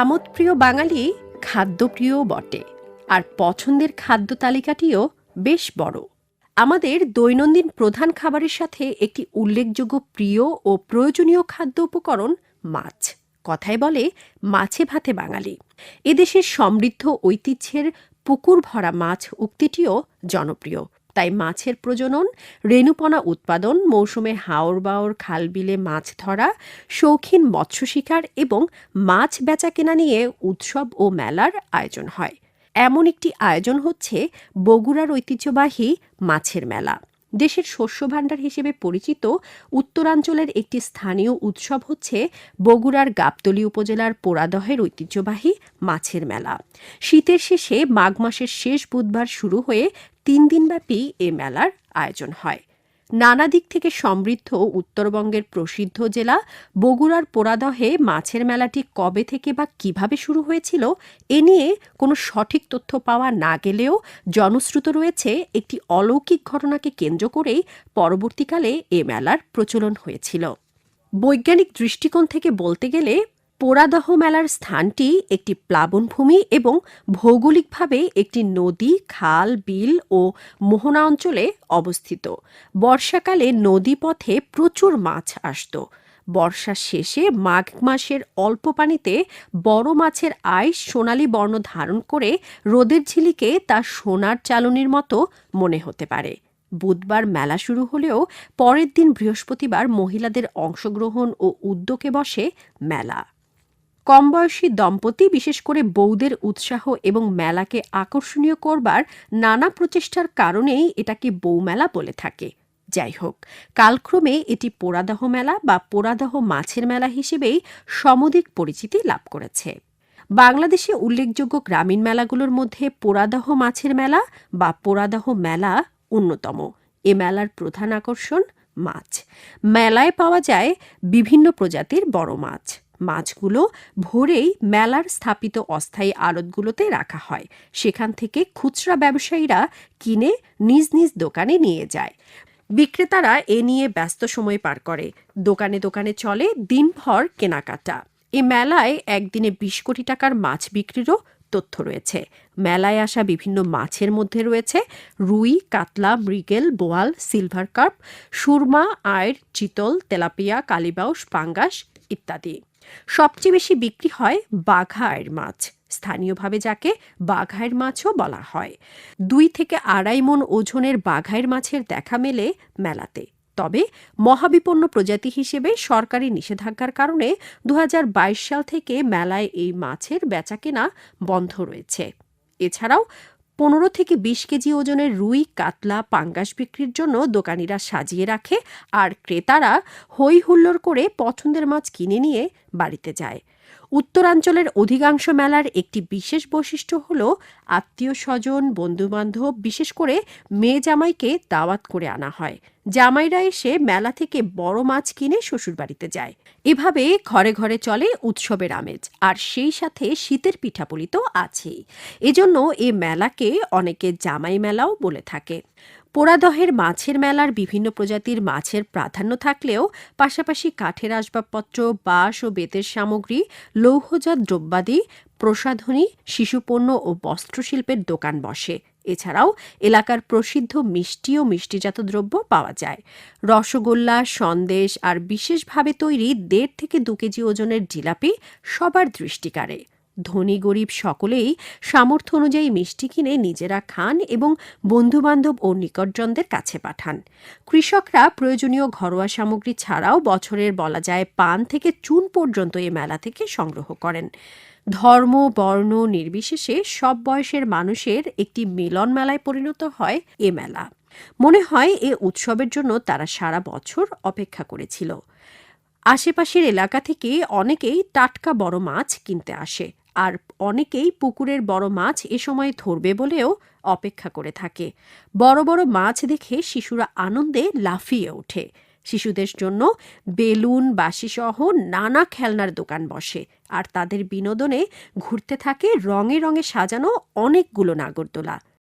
আমোদপ্রিয় বাঙালি খাদ্যপ্রিয় বটে, আর পছন্দের খাদ্য তালিকাটিও বেশ বড়। আমাদের দৈনন্দিন প্রধান খাবারের সাথে একটি উল্লেখযোগ্য প্রিয় ও প্রয়োজনীয় খাদ্য উপকরণ মাছ। কথায় বলে, মাছে ভাতে বাঙালি। এদেশের সমৃদ্ধ ঐতিহ্যের পুকুর ভরা মাছ উক্তিটিও জনপ্রিয়। তাই মাছের প্রজনন, রেণুপনা উৎপাদন, মৌসুমে হাওর বাওর, খালবিলে মাছ ধরা, শৌখিন মৎস্য শিকার এবং মাছ বেচা কেনা নিয়ে উৎসব ও মেলার আয়োজন হয়। এমন একটি আয়োজন হচ্ছে বগুড়ার ঐতিহ্যবাহী মাছের মেলা। দেশের শস্য ভাণ্ডার হিসেবে পরিচিত উত্তরাঞ্চলের একটি স্থানীয় উৎসব হচ্ছে বগুড়ার গাবতলী উপজেলার পোড়াদহের ঐতিহ্যবাহী মাছের মেলা। শীতের শেষে মাঘ মাসের শেষ বুধবার শুরু হয়ে তিন দিনব্যাপী এ মেলার আয়োজন হয়। নানা দিক থেকে সমৃদ্ধ উত্তরবঙ্গের প্রসিদ্ধ জেলা বগুড়ার পোড়াদহে মাছের মেলাটি কবে থেকে বা কীভাবে শুরু হয়েছিল, এ নিয়ে কোনো সঠিক তথ্য পাওয়া না গেলেও জনশ্রুত রয়েছে একটি অলৌকিক ঘটনাকে কেন্দ্র করেই পরবর্তীকালে এ মেলার প্রচলন হয়েছিল। বৈজ্ঞানিক দৃষ্টিকোণ থেকে বলতে গেলে পোড়াদহ মেলার স্থানটি একটি প্লাবনভূমি এবং ভৌগোলিকভাবে একটি নদী, খাল, বিল ও মোহনা অঞ্চলে অবস্থিত। বর্ষাকালে নদীপথে প্রচুর মাছ আসত। বর্ষার শেষে মাঘ মাসের অল্প পানিতে বড় মাছের আইস সোনালি বর্ণ ধারণ করে রোদের ঝিলিকে তা সোনার চালনির মতো মনে হতে পারে। বুধবার মেলা শুরু হলেও পরের দিন বৃহস্পতিবার মহিলাদের অংশগ্রহণ ও উদ্যোগে বসে মেলা। কম বয়সী দম্পতি, বিশেষ করে বৌদের উৎসাহ এবং মেলাকে আকর্ষণীয় করবার নানা প্রচেষ্টার কারণেই এটাকে বৌমেলা বলে থাকে। যাই হোক, কালক্রমে এটি পোড়াদহ মেলা বা পোড়াদহ মাছের মেলা হিসেবেই সমধিক পরিচিতি লাভ করেছে। বাংলাদেশে উল্লেখযোগ্য গ্রামীণ মেলাগুলোর মধ্যে পোড়াদহ মাছের মেলা বা পোড়াদহ মেলা অন্যতম। এ মেলার প্রধান আকর্ষণ মাছ। মেলায় পাওয়া যায় বিভিন্ন প্রজাতির বড় মাছ। মাছগুলো ভোরেই মেলার স্থাপিত অস্থায়ী আড়তগুলোতে রাখা হয়। সেখান থেকে খুচরা ব্যবসায়ীরা কিনে নিজ নিজ দোকানে নিয়ে যায়। বিক্রেতারা এ নিয়ে ব্যস্ত সময় পার করে। দোকানে দোকানে চলে দিনভর কেনাকাটা। এ মেলায় একদিনে বিশ কোটি টাকার মাছ বিক্রিরও তথ্য রয়েছে। মেলায় আসা বিভিন্ন মাছের মধ্যে রয়েছে রুই, কাতলা, মৃগেল, বোয়াল, সিলভার কার্প, সুরমা আয়ের চিতল, তেলাপিয়া, কালিবাউস, পাঙ্গাস ইত্যাদি। সবচেয়ে বেশি বিক্রি হয় বাঘায়ের মাছ, স্থানীয়ভাবে যাকে বাঘায়ের মাছও বলা হয়। দুই থেকে আড়াই মন ওজনের বাঘায়ের মাছের দেখা মেলে মেলাতে। তবে মহাবিপন্ন প্রজাতি হিসেবে সরকারি নিষেধাজ্ঞার কারণে দু হাজার বাইশ সাল থেকে মেলায় এই মাছের বেচাকেনা বন্ধ রয়েছে। এছাড়াও পনেরো থেকে বিশ কেজি ওজনের রুই, কাতলা, পাঙ্গাস বিক্রির জন্য দোকানিরা সাজিয়ে রাখে আর ক্রেতারা হৈ হুল্লোড় করে পছন্দের মাছ কিনে নিয়ে বাড়িতে যায়। উত্তরাঞ্চলের অধিকাংশ মেলার একটি বিশেষ বৈশিষ্ট্য হল আত্মীয় স্বজন, বন্ধুবান্ধব, বিশেষ করে মেয়ে জামাইকে দাওয়াত করে আনা হয়। জামাইরা এসে মেলা থেকে বড় মাছ কিনে শ্বশুরবাড়িতে যায়। এভাবে ঘরে ঘরে চলে উৎসবের আমেজ, আর সেই সাথে শীতের পিঠাপুলি তো আছেই। এজন্য এ মেলাকে অনেকে জামাই মেলাও বলে থাকে। পোড়াদহের মাছের মেলার বিভিন্ন প্রজাতির মাছের প্রাধান্য থাকলেও পাশাপাশি কাঠের আসবাবপত্র, বাঁশ ও বেতের সামগ্রী, লৌহজাত দ্রব্যাদি, প্রসাধনী, শিশুপণ্য ও বস্ত্রশিল্পের দোকান বসে। এছাড়াও এলাকার প্রসিদ্ধ মিষ্টি ও মিষ্টিজাত দ্রব্য পাওয়া যায়। রসগোল্লা, সন্দেশ আর বিশেষভাবে তৈরি দেড় থেকে দু কেজি ওজনের জিলাপি সবার দৃষ্টি কাড়ে। ধনী গরিব সকলেই সামর্থ্য অনুযায়ী মিষ্টি কিনে নিজেরা খান এবং বন্ধুবান্ধব ও নিকটজনদের কাছে পাঠান। কৃষকরা প্রয়োজনীয় ঘরোয়া সামগ্রী ছাড়াও বছরের বলা যায় পান থেকে চুন পর্যন্ত এ মেলা থেকে সংগ্রহ করেন। ধর্ম, বর্ণ নির্বিশেষে সব বয়সের মানুষের একটি মিলন মেলায় পরিণত হয় এ মেলা। মনে হয় এ উৎসবের জন্য তারা সারা বছর অপেক্ষা করেছিল। আশেপাশের এলাকা থেকে অনেকেই টাটকা বড় মাছ কিনতে আসে। আর অনেকেই পুকুরের বড় মাছ এ সময় ধরবে বলেও অপেক্ষা করে থাকে। বড় বড় মাছ দেখে শিশুরা আনন্দে লাফিয়ে ওঠে। শিশুদের জন্য বেলুন, বাঁশিসহ নানা খেলনার দোকান বসে আর তাদের বিনোদনে ঘুরতে থাকে রঙে রঙে সাজানো অনেকগুলো নাগরদোলা।